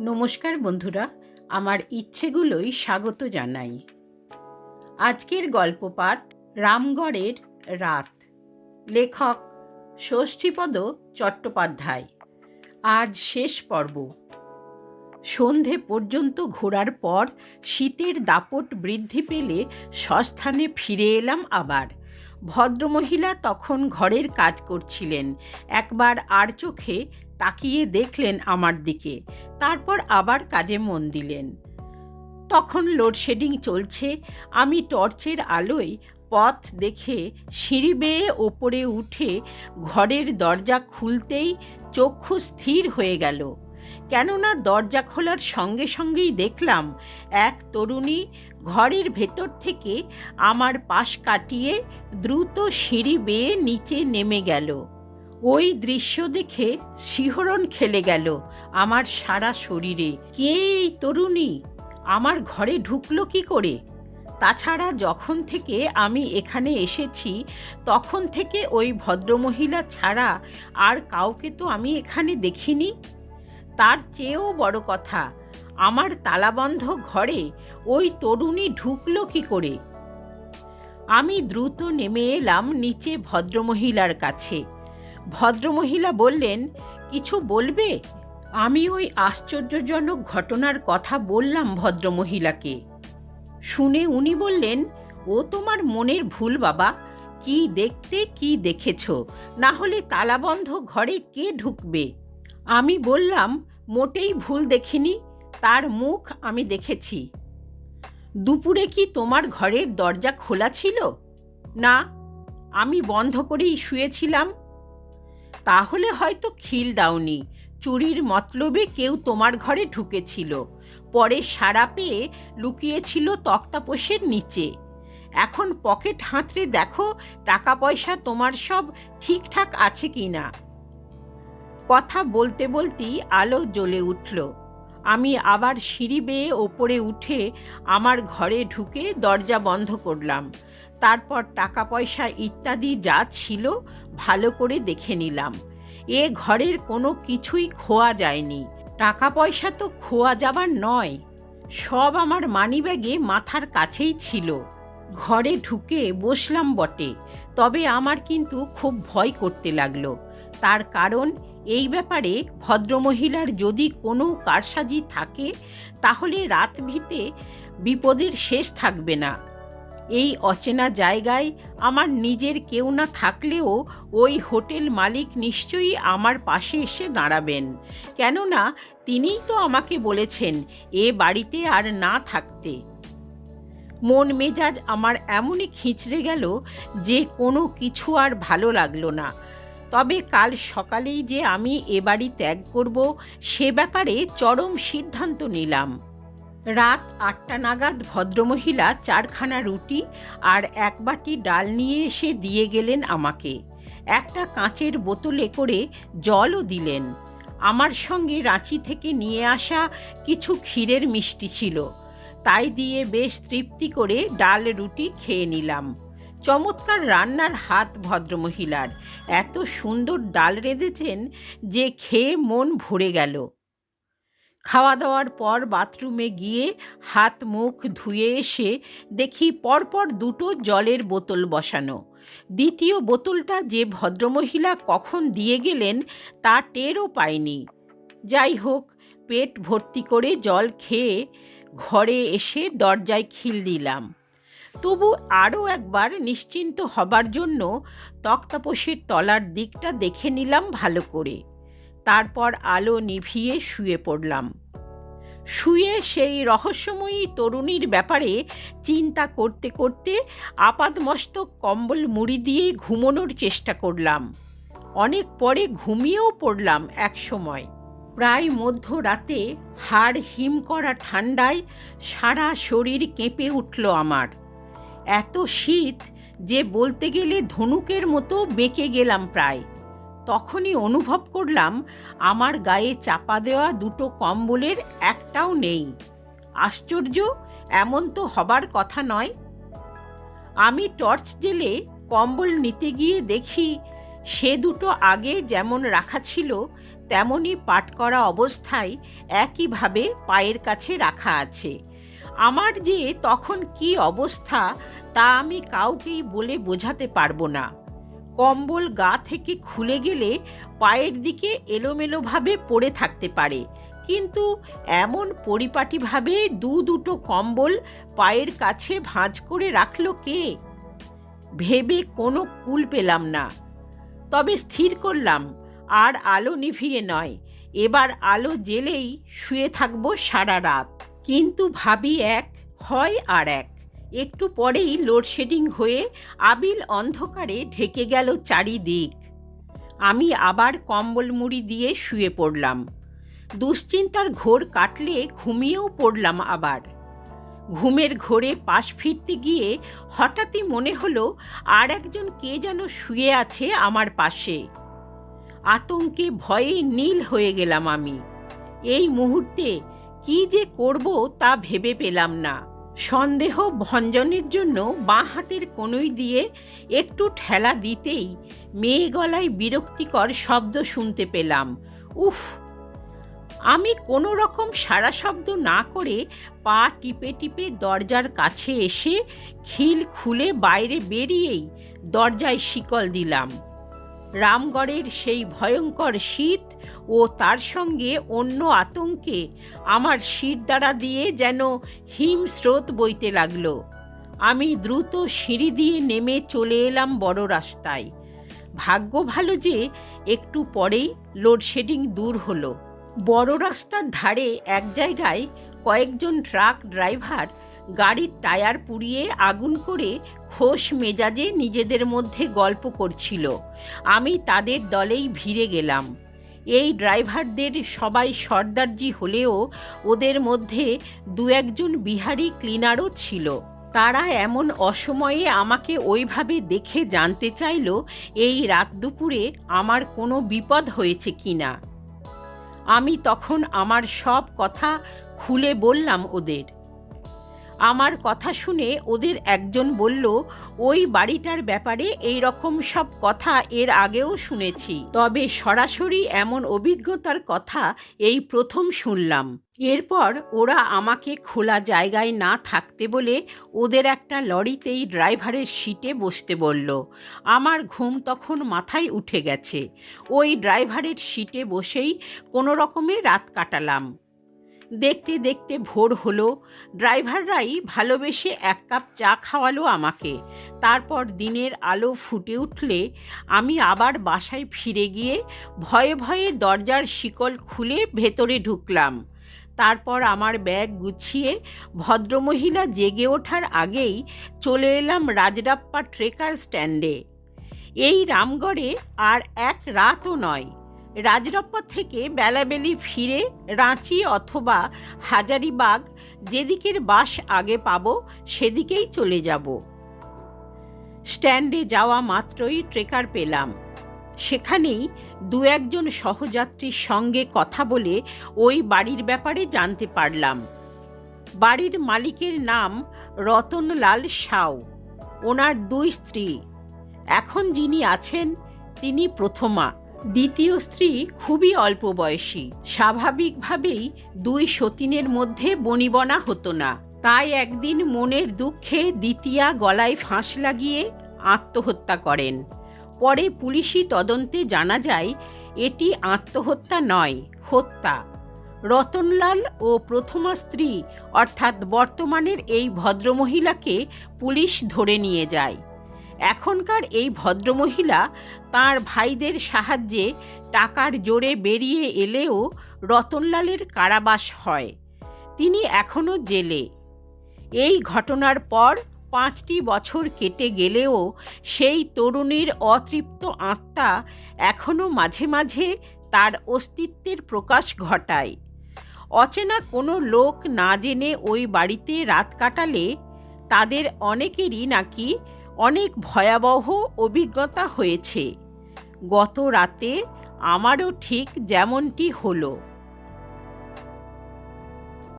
নমস্কার বন্ধুরা, আমার ইচ্ছেগুলোই স্বাগত জানাই। আজকের গল্প পাঠ রামগড়ের রাত। লেখক ষষ্ঠীপদ চট্টোপাধ্যায়। আজ শেষ পর্ব। সন্ধে পর্যন্ত ঘোরার পর শীতের দাপট বৃদ্ধি পেলে সস্থানে ফিরে এলাম আবার। ভদ্রমহিলা তখন ঘরের কাজ করছিলেন। একবার আর চোখে তাকিয়ে দেখলেন আমার দিকে। তারপর আবার কাজে মন দিলেন। তখন লোডশেডিং চলছে, আমি টর্চের আলোয় পথ দেখে সিঁড়ি বেয়ে ওপরে উঠে ঘরের দরজা খুলতেই চক্ষু স্থির হয়ে গেল। কেননা দরজা খোলার সঙ্গে সঙ্গেই দেখলাম এক তরুণী ঘরের ভেতর থেকে আমার পাশ কাটিয়ে দ্রুত সিঁড়ি বেয়ে নিচে নেমে গেল। ওই দৃশ্য দেখে শিহরণ খেলে গেল আমার সারা শরীরে। কে এই তরুণী? আমার ঘরে ঢুকলো কি করে? তাছাড়া যখন থেকে আমি এখানে এসেছি, তখন থেকে ওই ভদ্রমহিলা ছাড়া আর কাউকে তো আমি এখানে দেখিনি। তার চেয়েও বড় কথা, আমার তালাবন্ধ ঘরে ওই তরুণী ঢুকলো কি করে? আমি দ্রুত নেমে এলাম নিচে ভদ্রমহিলার কাছে। ভদ্রমহিলা বললেন, কিছু বলবে? আমি ওই আশ্চর্যজনক ঘটনার কথা বললাম ভদ্রমহিলাকে। শুনে উনি বললেন, ও তোমার মনের ভুল বাবা। কি দেখতে, কি দেখেছ? না হলে তালাবন্ধ ঘরে কে ঢুকবে? আমি বললাম, মোটেই ভুল দেখিনি। তার মুখ আমি দেখেছি। দুপুরে কি তোমার ঘরের দরজা খোলা ছিল? না। আমি বন্ধ করেই শুয়েছিলাম। তাহলে হয়তো খিল দাওনি। চুরির মতলবে কেউ তোমার ঘরে ঢুকেছিল। পরে সারা পেয়ে লুকিয়েছিল তক্তাপোষের নিচে। এখন পকেট হাতড়ে দেখো টাকা পয়সা তোমার সব ঠিকঠাক আছে কি না কথা বলতে বলতেই আলো জ্বলে উঠল। আমি আবার সিঁড়ি বেয়ে ওপরে উঠে আমার ঘরে ঢুকে দরজা বন্ধ করলাম। তারপর টাকা পয়সা ইত্যাদি যা ছিল ভালো করে দেখে নিলাম। এ ঘরের কোনো কিছুই খোয়া যায়নি। টাকা পয়সা তো খোয়া যাবার নয়। সব আমার মানিব্যাগে মাথার কাছেই ছিল। ঘরে ঢুকে বসলাম বটে, তবে আমার কিন্তু খুব ভয় করতে লাগল। তার কারণ, এই ব্যাপারে ভদ্রমহিলার যদি কোনো কারসাজি থাকে, তাহলে রাত ভিতে বিপদের শেষ থাকবে না। এই অচেনা জায়গায় আমার নিজের কেউ না থাকলেও ওই হোটেল মালিক নিশ্চয়ই আমার পাশে এসে দাঁড়াবেন। কেননা তিনিই তো আমাকে বলেছেন এ বাড়িতে আর না থাকতে। মন মেজাজ আমার এমনই খিঁচড়ে গেল যে কোনো কিছু আর ভালো লাগল না। তবে কাল সকালেই যে আমি এ বাড়ি ত্যাগ করব সে ব্যাপারে চরম সিদ্ধান্ত নিলাম। রাত আটটা নাগাদ ভদ্রমহিলা চারখানা রুটি আর এক বাটি ডাল নিয়ে এসে দিয়ে গেলেন আমাকে। একটা কাঁচের বোতলে করে জলও দিলেন। আমার সঙ্গে রাঁচি থেকে নিয়ে আসা কিছু ক্ষীরের মিষ্টি ছিল। তাই দিয়ে বেশ তৃপ্তি করে ডাল রুটি খেয়ে নিলাম। চমৎকার রান্নার হাত ভদ্রমহিলার। এত সুন্দর ডাল রেঁধেছেন যে খেয়ে মন ভরে গেল। খাওয়া দাওয়ার পর বাথরুমে গিয়ে হাত মুখ ধুয়ে এসে দেখি পরপর দুটো জলের বোতল বসানো। দ্বিতীয় বোতলটা যে ভদ্রমহিলা কখন দিয়ে গেলেন তা টেরও পাইনি। যাই হোক, পেট ভর্তি করে জল খেয়ে ঘরে এসে দরজায় খিল দিলাম। তবু আরও একবার নিশ্চিন্ত হবার জন্য তক্তাপোষের তলার দিকটা দেখে নিলাম ভালো করে। তারপর আলো নিভিয়ে শুয়ে পড়লাম। শুয়ে সেই রহস্যময়ী তরুণীর ব্যাপারে চিন্তা করতে করতে আপাদমস্তক কম্বল মুড়ি দিয়ে ঘুমোনোর চেষ্টা করলাম। অনেক পরে ঘুমিয়েও পড়লাম এক সময়। প্রায় মধ্যরাতে হাড় হিম করা ঠান্ডায় সারা শরীর কেঁপে উঠল আমার। এত শীত যে বলতে গেলে ধনুকের মতো বেঁকে গেলাম প্রায়। তখনই অনুভব করলাম আমার গায়ে চাপা দেওয়া দুটো কম্বলের একটাও নেই। আশ্চর্য, এমন তো হবার কথা নয়। আমি টর্চ জেলে কম্বল নিতে গিয়ে দেখি সে দুটো আগে যেমন রাখা ছিল তেমনই পাট করা অবস্থায় একইভাবে পায়ের কাছে রাখা আছে। আমার যে তখন কি অবস্থা তা আমি কাউকেই বলে বোঝাতে পারব না। কম্বল গা থেকে খুলে গেলে পায়ের দিকে এলোমেলোভাবে পড়ে থাকতে পারে। কিন্তু এমন পরিপাটিভাবে দু দুটো কম্বল পায়ের কাছে ভাঁজ করে রাখল কে? ভেবে কোনো কুল পেলাম না। তবে স্থির করলাম, আর আলো নিভিয়ে নয়, এবার আলো জেলেই শুয়ে থাকব সারা রাত। কিন্তু ভাবি এক, হয় আর এক। একটু পরেই লোডশেডিং হয়ে আবিল অন্ধকারে ঢেকে গেল চারিদিক। আমি আবার কম্বল মুড়ি দিয়ে শুয়ে পড়লাম। দুশ্চিন্তার ঘোর কাটলে ঘুমিয়েও পড়লাম আবার। ঘুমের ঘোরে পাশ ফিরতে গিয়ে হঠাৎই মনে হলো, আর একজন কে যেন শুয়ে আছে আমার পাশে। আতঙ্কে ভয়ে নীল হয়ে গেলাম আমি। এই মুহূর্তে কি যে করব তা ভেবে পেলাম না। সন্দেহ ভঞ্জনের জন্য বাঁ হাতের কনুই দিয়ে একটু ঠেলা দিতেই মেয়ে গলায় বিরক্তিকর শব্দ শুনতে পেলাম। উফ! আমি কোনো রকম সারা শব্দ না করে পা টিপে টিপে দরজার কাছে এসে খিল খুলে বাইরে বেরিয়েই দরজায় শিকল দিলাম। রামগড়ের সেই ভয়ঙ্কর শীত ও তার সঙ্গে অন্য আতঙ্কে আমার শির দ্বারা দিয়ে যেন হিম স্রোত বইতে লাগল। আমি দ্রুত সিঁড়ি দিয়ে নেমে চলে এলাম বড় রাস্তায়। ভাগ্য ভালো যে একটু পরেই লোডশেডিং দূর হলো। বড় রাস্তার ধারে এক জায়গায় কয়েকজন ট্রাক ড্রাইভার গাড়ির টায়ার পুড়িয়ে আগুন করে খোশ মেজাজে নিজেদের মধ্যে গল্প করছিল। আমি তাদের দলেই ভিড়ে গেলাম। এই ড্রাইভারদের সবাই সর্দারজি হলেও ওদের মধ্যে দু একজন বিহারি ক্লিনারও ছিল। তারা এমন অসময়ে আমাকে ওইভাবে দেখে জানতে চাইল, এই রাত দুপুরে আমার কোনো বিপদ হয়েছে কি না আমি তখন আমার সব কথা খুলে বললাম ওদের। আমার কথা শুনে ওদের একজন বলল, ওই বাড়িটার ব্যাপারে এই রকম সব কথা এর আগেও শুনেছি। তবে সরাসরি এমন অভিজ্ঞতার কথা এই প্রথম শুনলাম। এরপর ওরা আমাকে খোলা জায়গায় না থাকতে বলে ওদের একটা লরিতেই ড্রাইভারের সিটে বসতে বলল। আমার ঘুম তখন মাথায় উঠে গেছে। ওই ড্রাইভারের সিটে বসেই কোনো রকমে রাত কাটালাম। দেখতে দেখতে ভোর হলো। ড্রাইভাররাই ভালোবেসে এক কাপ চা খাওয়ালো আমাকে। তারপর দিনের আলো ফুটে উঠলে আমি আবার বাসায় ফিরে গিয়ে ভয়ে ভয়ে দরজার শিকল খুলে ভেতরে ঢুকলাম। তারপর আমার ব্যাগ গুছিয়ে ভদ্রমহিলা জেগে ওঠার আগেই চলে এলাম রাজরাপ্পা ট্রেকার স্ট্যান্ডে। এই রামগড়ে আর এক রাতও নয়। রাজরপ্পা থেকে বেলাবেলি ফিরে রাঁচি অথবা হাজারিবাগ, যেদিকের বাস আগে পাবো, সেদিকেই চলে যাব। স্ট্যান্ডে যাওয়া মাত্রই ট্রেকার পেলাম। সেখানেই দু একজন সহযাত্রীর সঙ্গে কথা বলে ওই বাড়ির ব্যাপারে জানতে পারলাম। বাড়ির মালিকের নাম রতনলাল সাউ। ওনার দুই স্ত্রী। এখন যিনি আছেন, তিনি প্রথমা। দ্বিতীয় স্ত্রী খুবই অল্প বয়সী। স্বাভাবিকভাবেই দুই সতীনের মধ্যে বনিবনা হতো না। তাই একদিন মনের দুঃখে দ্বিতীয়া গলায় ফাঁস লাগিয়ে আত্মহত্যা করেন। পরে পুলিশি তদন্তে জানা যায়, এটি আত্মহত্যা নয়, হত্যা। রতনলাল ও প্রথমা স্ত্রী, অর্থাৎ বর্তমানের এই ভদ্রমহিলাকে পুলিশ ধরে নিয়ে যায়। এখনকার এই ভদ্রমহিলা তার ভাইদের সাহায্যে টাকার জোরে বেরিয়ে এলেও রতনলালের কারাবাস হয়। তিনি এখনও জেলে। এই ঘটনার পর পাঁচটি বছর কেটে গেলেও সেই তরুণীর অতৃপ্ত আত্মা এখনও মাঝে মাঝে তার অস্তিত্বের প্রকাশ ঘটায়। অচেনা কোনো লোক না জেনে ওই বাড়িতে রাত কাটালে তাদের অনেকেরই নাকি অনেক ভয়াবহ অভিজ্ঞতা হয়েছে। গত রাতে আমারও ঠিক যেমনটি হলো।